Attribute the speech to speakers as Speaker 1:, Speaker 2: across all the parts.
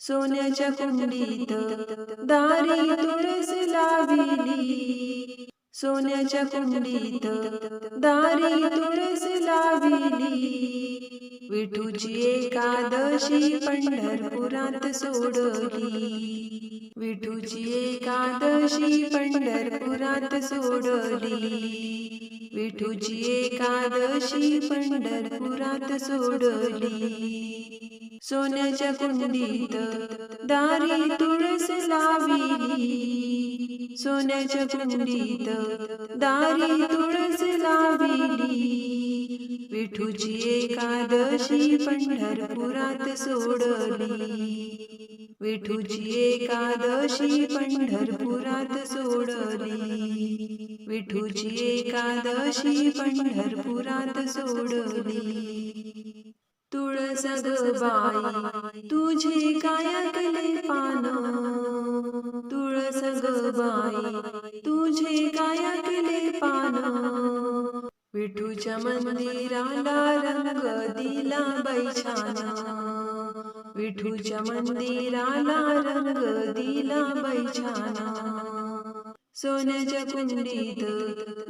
Speaker 1: सोन्याच्या कुंडीत दारी तुळस लाविली। सोन्याच्या कुंडीत दारी तुळस लाविली। विठूची एकादशी पंढरपुरात सोडली। विठूची एकादशी पंढरपुरात सोडली। विठूची एकादशी पंढरपुरात सोडली। सोन्याच्या कुंडीत दारी तुळस लाविली सोन्याच्या कुंडीत दारी तुळस लाविली विठूची एकादशी पंढरपुरात सोडली। विठूची एकादशी पंढरपुरात सोडली। विठूची एकादशी पंढरपुरात सोडली। बाई तुझे कायकले पान। बाई तुझे कायकले पान। विठूच्या मंदिराला रंग दिला बैछाना। विठू विठूच्या मंदिराला रंग दिला बैछाना। सोन्याच्या कुंडीत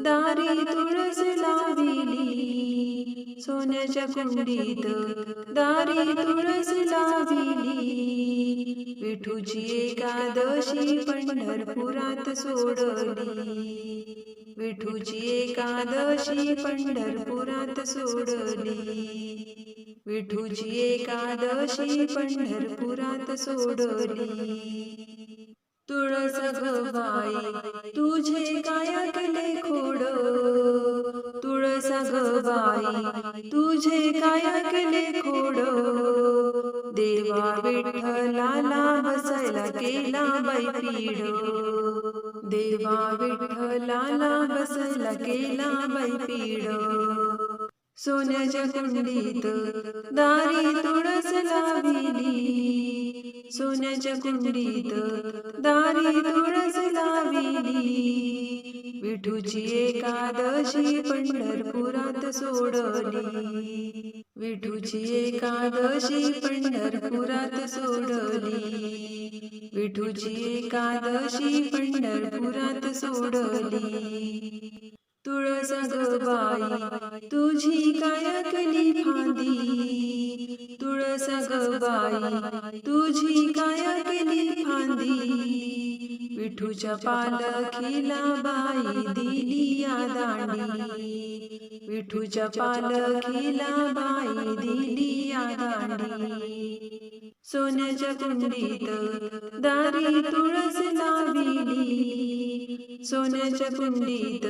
Speaker 1: दारी तुळस लाविली। सोन्याच्या कुंडीत दारी तुळस लाविली विठूची एकादशी पंढरपुरात सोडली. विठूची एकादशी पंढरपुरात सोडली. विठूची एकादशी पंढरपुरात सोडली. तुळस ग बाई, तुझे काय विठ्ठलाला बसायला केला बाई पीड देवा विठ्ठलाला बसायला केला बाई पीड सोन्याच्या कुंडीत दारी तुळस लाविली. सोन्याच्या कुंडीत दारी तुळस लाविली. विठूची एकादशी पंढरपुरात सोडली. विठूची एकादशी पंढरपुरात सोडली. विठूची एकादशी पंढरपुरात सोडली. तुळस ग तुझी काय कली फांदी? तुळस तुझी काय केली फांदी? विठूच्या पालखीला बाई दिली या दांडी विठूच्या पालखीला बाई दिली या दांडी सोन्याच्या कुंडीत दारी तुळस लाविली। सोन्याच्या कुंडीत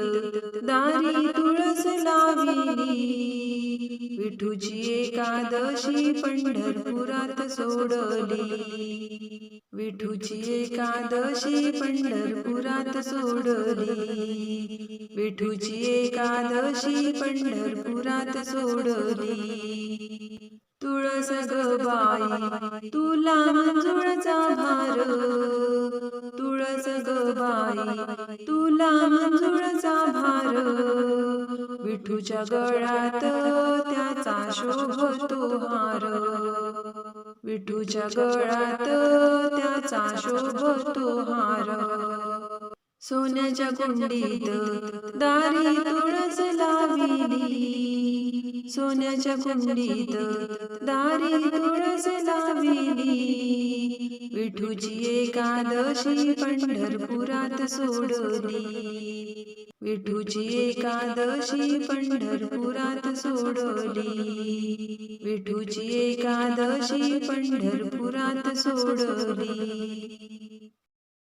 Speaker 1: दारी तुळस लाविली। विठूची एकादशी पंढरपुरात सोडली विठूची एकादशी पंढरपुरात सोडली विठूची एकादशी पंढरपुरात सोडली तुळस ग बाई तुला मंजुळचा भार. तुळस ग बाई तुला मंजुळ विठूच्या गळ्यात त्याचा शोभतो हार. विठूच्या गळ्यात त्याचा शोभतो हार. सोन्याच्या कुंडीत दारी तुळस लाविली. सोन्याच्या कुंडीत दारी तुळस लाविली. विठूची एकादशी पंढरपुरात सोडली. विठूची एकादशी पंढरपुरात सोडली. विठूची एकादशी पंढरपुरात सोडली.